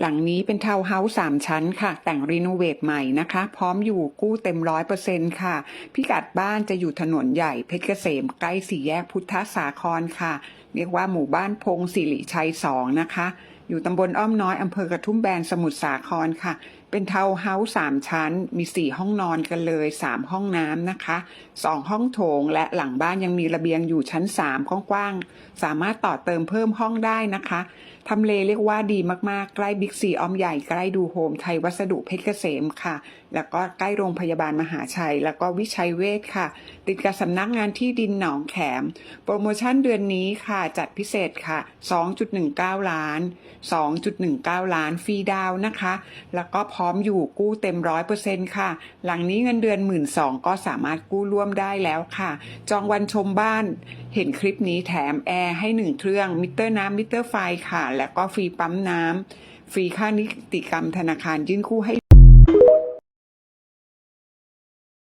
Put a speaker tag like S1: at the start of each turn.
S1: หลังนี้เป็นทาวน์เฮาส์สามชั้นค่ะ แต่งรีโนเวทใหม่นะคะ พร้อมอยู่กู้เต็มร้อยเปอร์เซ็นค่ะ พิกัดบ้านจะอยู่ถนนใหญ่เพชรเกษมใกล้สี่แยกพุทธสาครค่ะ เรียกว่าหมู่บ้านพงศิริชัยสองนะคะ อยู่ตำบลอ้อมน้อยอำเภอกระทุ่มแบนสมุทรสาครค่ะ เป็นทาวน์เฮาส์สามชั้น มีสี่ห้องนอนกันเลยสามห้องน้ำนะคะสองห้องโถงและหลังบ้านยังมีระเบียงอยู่ชั้นสามกว้างๆ สามารถต่อเติมเพิ่มห้องได้นะคะทำเลเรียกว่าดีมากๆ ใกล้บิ๊กซีออมใหญ่ใกล้ดูโฮมไทยวัสดุเพชรเกษมค่ะ แล้วก็ใกล้โรงพยาบาลมหาชัย แล้วก็วิชัยเวชค่ะ ติดกับสำนักงานที่ดินหนองแขม โปรโมชั่นเดือนนี้ค่ะ จัดพิเศษค่ะ 2.19 ล้าน 2.19 ล้านฟรีดาวนะคะ แล้วก็พร้อมอยู่กู้เต็มร้อยเปอร์เซ็นค่ะ หลังนี้เงินเดือนหมื่นสองก็สามารถกู้ร่วมได้แล้วค่ะ จองวันชมบ้าน เห็นคลิปนี้แถมแอร์ให้หนึ่งเครื่องมิเตอร์น้ำมิเตอร์ไฟค่ะ แล้วก็ฟรีปั๊มน้ำฟรีค่านิติกรรมธนาคารยื่นคู่ให้